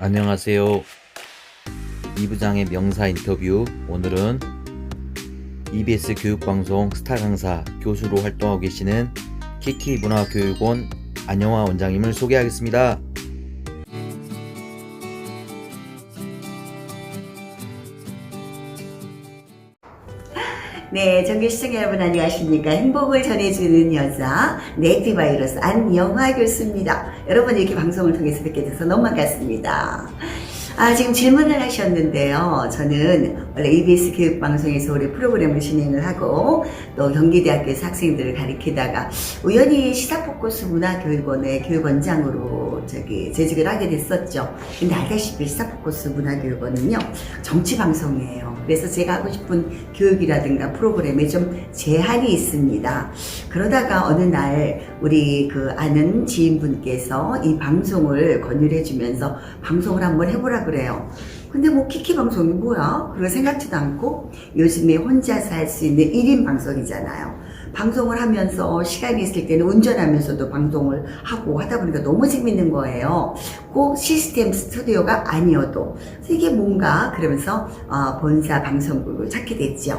안녕하세요. 이부장의 명사 인터뷰. 오늘은 EBS 교육방송 스타 강사 교수로 활동하고 계시는 키키 문화교육원 안영화 원장님을 소개하겠습니다. 네, 정규 시청자 여러분 안녕하십니까? 행복을 전해주는 여자 네티바이러스 안영화 교수입니다. 여러분 이렇게 방송을 통해서 뵙게 돼서 너무 반갑습니다. 아, 지금 질문을 하셨는데요. 저는 원래 EBS 교육방송에서 올해 프로그램을 진행을 하고 또 경기대학교에서 학생들을 가리키다가 우연히 시사포커스 문화교육원의 교육원장으로 저기 재직을 하게 됐었죠. 근데 알다시피 시사포커스 문화교육원은요, 정치 방송이에요. 그래서 제가 하고 싶은 교육이라든가 프로그램에 좀 제한이 있습니다. 그러다가 어느 날 우리 그 아는 지인분께서 이 방송을 권유해 주면서 방송을 한번 해보라 그래요. 근데 뭐 키키 방송이 뭐야? 그걸 생각지도 않고 요즘에 혼자서 할수 있는 1인 방송이잖아요. 방송을 하면서 시간이 있을 때는 운전하면서도 방송을 하고 하다 보니까 너무 재밌는 거예요. 꼭 시스템 스튜디오가 아니어도 이게 뭔가 그러면서 어, 본사 방송국을 찾게 됐죠.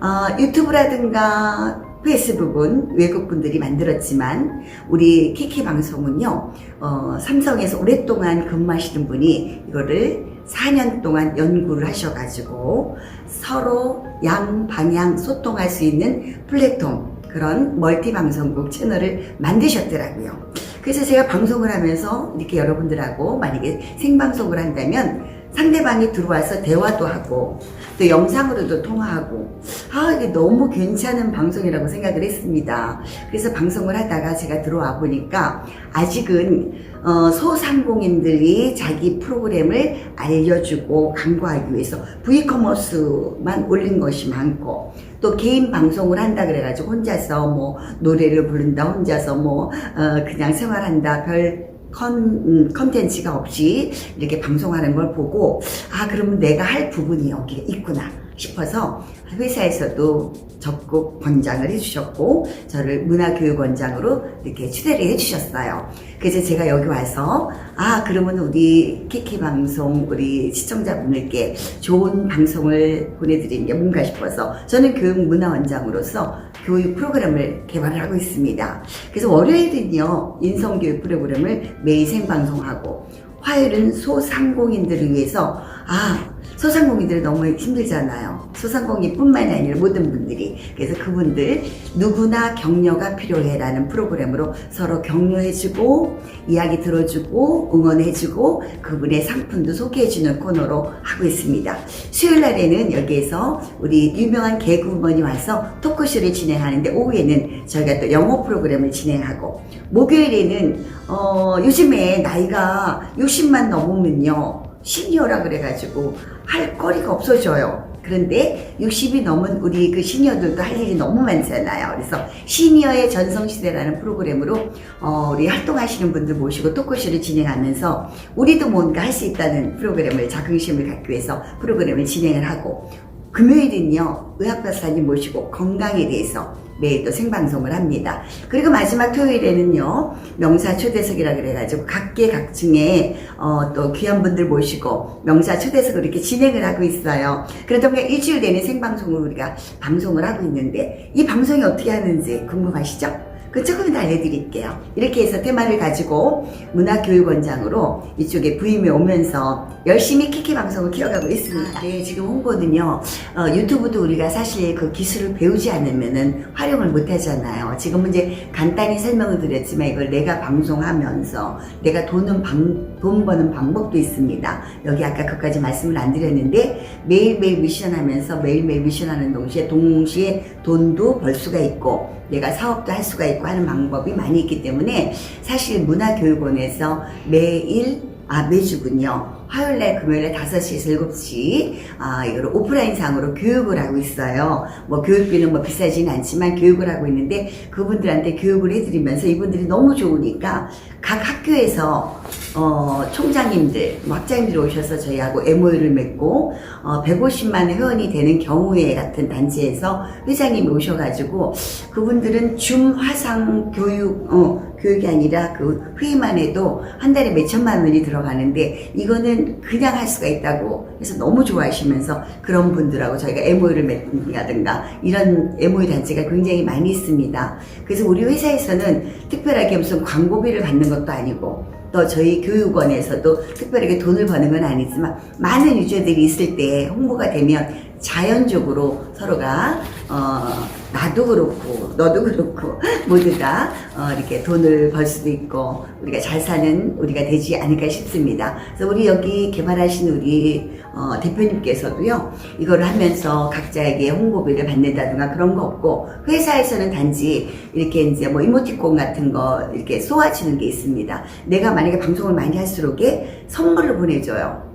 어, 유튜브라든가 페이스북은 외국 분들이 만들었지만 우리 키키 방송은요 어, 삼성에서 오랫동안 근무하시는 분이 이거를 4년 동안 연구를 하셔가지고 서로 양 방향 소통할 수 있는 플랫폼 그런 멀티 방송국 채널을 만드셨더라고요. 그래서 제가 방송을 하면서 이렇게 여러분들하고 만약에 생방송을 한다면 상대방이 들어와서 대화도 하고 또 영상으로도 통화하고 아 이게 너무 괜찮은 방송이라고 생각을 했습니다. 그래서 방송을 하다가 제가 들어와 보니까 아직은 어, 소상공인들이 자기 프로그램을 알려주고 광고하기 위해서 브이커머스만 올린 것이 많고 또 개인 방송을 한다 그래가지고 혼자서 뭐 노래를 부른다 혼자서 뭐 어, 그냥 생활한다 별 컨, 음, 컨텐츠가 없이 이렇게 방송하는 걸 보고, 아, 그러면 내가 할 부분이 여기에 있구나 싶어서 회사에서도 적극 권장을 해주셨고, 저를 문화교육원장으로 이렇게 추대를 해주셨어요. 그래서 제가 여기 와서, 아, 그러면 우리 키키 방송, 우리 시청자분들께 좋은 방송을 보내드리는 게 뭔가 싶어서, 저는 교육문화원장으로서 교육 프로그램을 개발을 하고 있습니다. 그래서 월요일은요, 인성교육 프로그램을 매일 생방송하고, 화요일은 소상공인들을 위해서, 아, 소상공인들 너무 힘들잖아요. 소상공인뿐만이 아니라 모든 분들이. 그래서 그분들 누구나 격려가 필요해라는 프로그램으로 서로 격려해주고, 이야기 들어주고, 응원해주고, 그분의 상품도 소개해주는 코너로 하고 있습니다. 수요일 날에는 여기에서 우리 유명한 개그우먼이 와서 토크쇼를 진행하는데, 오후에는 저희가 또 영어 프로그램을 진행하고, 목요일에는, 어, 요즘에 나이가 60만 넘으면요, 시니어라 그래가지고 할 거리가 없어져요. 그런데 60이 넘은 우리 그 시니어들도 할 일이 너무 많잖아요. 그래서 시니어의 전성시대라는 프로그램으로 어, 우리 활동하시는 분들 모시고 토크쇼를 진행하면서 우리도 뭔가 할 수 있다는 프로그램을 자긍심을 갖기 위해서 프로그램을 진행을 하고 금요일은요 의학박사님 모시고 건강에 대해서 매일 또 생방송을 합니다. 그리고 마지막 토요일에는요 명사 초대석이라 그래가지고 각계각층의 어, 또 귀한 분들 모시고 명사 초대석을 이렇게 진행을 하고 있어요. 그러다 보니까 일주일 내내 생방송을 우리가 방송을 하고 있는데 이 방송이 어떻게 하는지 궁금하시죠? 그 조금 더 알려드릴게요. 이렇게 해서 테마를 가지고 문화교육원장으로 이쪽에 부임해 오면서 열심히 키키 방송을 키워가고 있습니다. 네, 지금 홍보는요, 어, 유튜브도 우리가 사실 그 기술을 배우지 않으면은 활용을 못 하잖아요. 지금은 이제 간단히 설명을 드렸지만 이걸 내가 방송하면서 내가 돈은 방, 돈 버는 방법도 있습니다. 여기 아까 그까지 말씀을 안 드렸는데 매일매일 미션 하면서 매일매일 미션 하는 동시에 동시에 돈도 벌 수가 있고 내가 사업도 할 수가 있고 하는 방법이 많이 있기 때문에 사실 문화교육원에서 매일 아 매주군요. 화요일날 금요일날 5시에서 7시 아 이거를 오프라인 상으로 교육을 하고 있어요. 뭐 교육비는 뭐 비싸지는 않지만 교육을 하고 있는데 그분들한테 교육을 해드리면서 이분들이 너무 좋으니까 각 학교에서 어, 총장님들, 뭐 학장님들이 오셔서 저희하고 MOU를 맺고 어, 150만 회원이 되는 경우에 같은 단체에서 회장님이 오셔가지고 그분들은 줌 화상 교육 어, 교육이 아니라 그 회의만 해도 한 달에 몇 천만 원이 들어가는데 이거는 그냥 할 수가 있다고 해서 너무 좋아하시면서 그런 분들하고 저희가 MOU를 맺는다든가 이런 MOU 단체가 굉장히 많이 있습니다. 그래서 우리 회사에서는 특별하게 무슨 광고비를 받는 것도 아니고 또 저희 교육원에서도 특별하게 돈을 버는 건 아니지만 많은 유저들이 있을 때 홍보가 되면 자연적으로 서로가 어, 나도 그렇고 너도 그렇고 모두 다 어, 이렇게 돈을 벌 수도 있고 우리가 잘 사는 우리가 되지 않을까 싶습니다. 그래서 우리 여기 개발하신 우리 어, 대표님께서도요 이거를 하면서 각자에게 홍보비를 받는다든가 그런 거 없고 회사에서는 단지 이렇게 이제 뭐 이모티콘 같은 거 이렇게 쏘아주는 게 있습니다. 내가 만약에 방송을 많이 할수록에 선물을 보내줘요.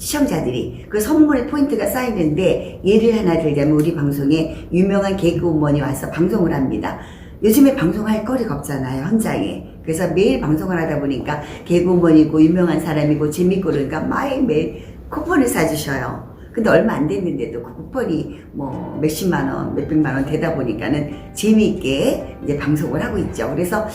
시청자들이 그 선물 포인트가 쌓이는데 예를 하나 들자면 우리 방송에 유명한 개그우먼이 와서 방송을 합니다. 요즘에 방송할 거리가 없잖아요 현장에. 그래서 매일 방송을 하다 보니까 개그우먼이고 유명한 사람이고 재밌고 그러니까 매일매일 쿠폰을 사주셔요. 근데 얼마 안 됐는데도 그 쿠폰이 뭐 몇십만 원 몇백만 원 되다 보니까는 재미있게 이제 방송을 하고 있죠. 그래서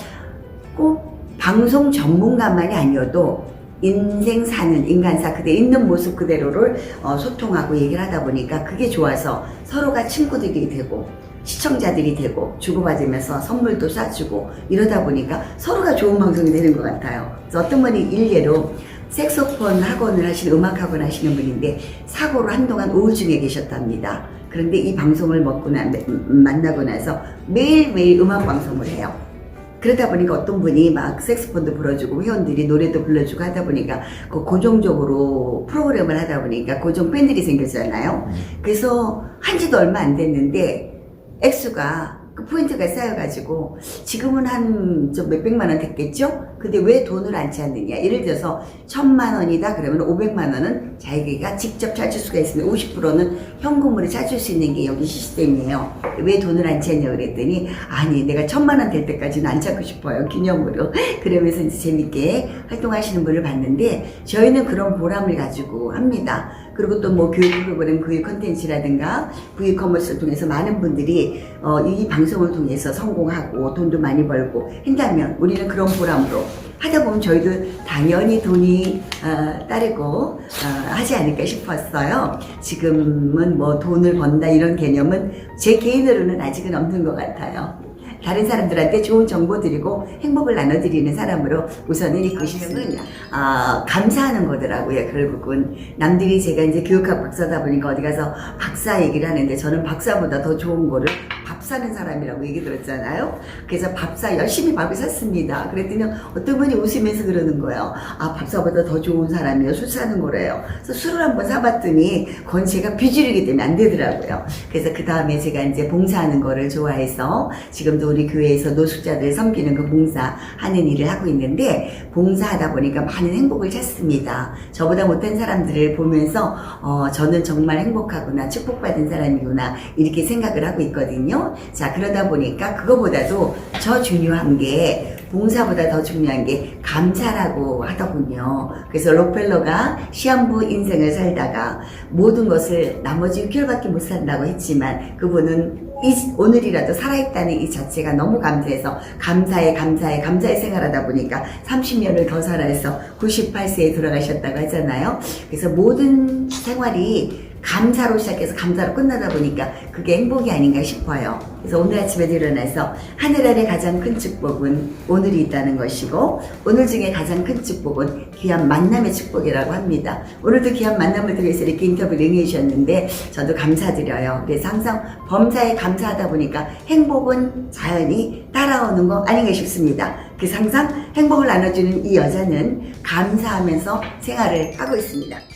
꼭 방송 전문가만이 아니어도 인생 사는 인간사 그대로 있는 모습 그대로를 어, 소통하고 얘기를 하다 보니까 그게 좋아서 서로가 친구들이 되고 시청자들이 되고 주고받으면서 선물도 쏴주고 이러다 보니까 서로가 좋은 방송이 되는 것 같아요. 그래서 어떤 분이 일례로 색소폰 학원을 하시는 음악 학원 하시는 분인데 사고로 한동안 우울증에 계셨답니다. 그런데 이 방송을 먹고 나, 만나고 나서 매일매일 음악 방송을 해요. 그러다 보니까 어떤 분이 막 색소폰도 불어주고 회원들이 노래도 불러주고 하다 보니까 그 고정적으로 프로그램을 하다 보니까 고정 팬들이 생겼잖아요. 그래서 한 지도 얼마 안 됐는데 액수가 그 포인트가 쌓여가지고 지금은 한 좀 몇백만 원 됐겠죠? 근데 왜 돈을 안 찾느냐? 예를 들어서 천만 원이다 그러면 오백만 원은 자기가 직접 찾을 수가 있으면 50%는 현금으로 찾을 수 있는 게 여기 시스템이에요. 왜 돈을 안 찾냐 그랬더니 아니 내가 천만 원 될 때까지는 안 찾고 싶어요 기념으로 그러면서 이제 재밌게 활동하시는 분을 봤는데 저희는 그런 보람을 가지고 합니다. 그리고 또 뭐 교육 프로그램, 교육 컨텐츠라든가 구입 커머스를 통해서 많은 분들이 어, 이 방송을 통해서 성공하고 돈도 많이 벌고 한다면 우리는 그런 보람으로 하다 보면 저희도 당연히 돈이 어, 따르고 어, 하지 않을까 싶었어요. 지금은 뭐 돈을 번다 이런 개념은 제 개인으로는 아직은 없는 것 같아요. 다른 사람들한테 좋은 정보 드리고 행복을 나눠드리는 사람으로 우선은 이끄시는 아, 감사하는 거더라고요, 결국은. 남들이 제가 이제 교육학 박사다 보니까 어디 가서 박사 얘기를 하는데 저는 박사보다 더 좋은 거를 밥 사는 사람이라고 얘기 들었잖아요. 그래서 밥사, 열심히 밥을 샀습니다. 그랬더니 어떤 분이 웃으면서 그러는 거예요. 아, 밥사보다 더 좋은 사람이요. 술 사는 거래요. 그래서 술을 한번 사봤더니 그건 제가 비주류이기 때문에 안 되더라고요. 그래서 그 다음에 제가 이제 봉사하는 거를 좋아해서 지금도 우리 교회에서 노숙자들 섬기는 그 봉사 하는 일을 하고 있는데 봉사하다 보니까 많은 행복을 찾습니다. 저보다 못한 사람들을 보면서 어, 저는 정말 행복하구나 축복받은 사람이구나 이렇게 생각을 하고 있거든요. 자 그러다 보니까 그거보다도 저 중요한 게 봉사보다 더 중요한 게 감사라고 하더군요. 그래서 록펠러가 시한부 인생을 살다가 모든 것을 나머지 6개월밖에 못 산다고 했지만 그분은 이 오늘이라도 살아있다는 이 자체가 너무 감사해서 감사해 감사해 감사해 생활하다 보니까 30년을 더 살아서 98세에 돌아가셨다고 하잖아요. 그래서 모든 생활이 감사로 시작해서 감사로 끝나다 보니까 그게 행복이 아닌가 싶어요. 그래서 오늘 아침에 일어나서 하늘 아래 가장 큰 축복은 오늘이 있다는 것이고 오늘 중에 가장 큰 축복은 귀한 만남의 축복이라고 합니다. 오늘도 귀한 만남을 통해서 이렇게 인터뷰를 응해주셨는데 저도 감사드려요. 그래서 항상 범사에 감사하다 보니까 행복은 자연히 따라오는 거 아닌가 싶습니다. 그래서 항상 행복을 나눠주는 이 여자는 감사하면서 생활을 하고 있습니다.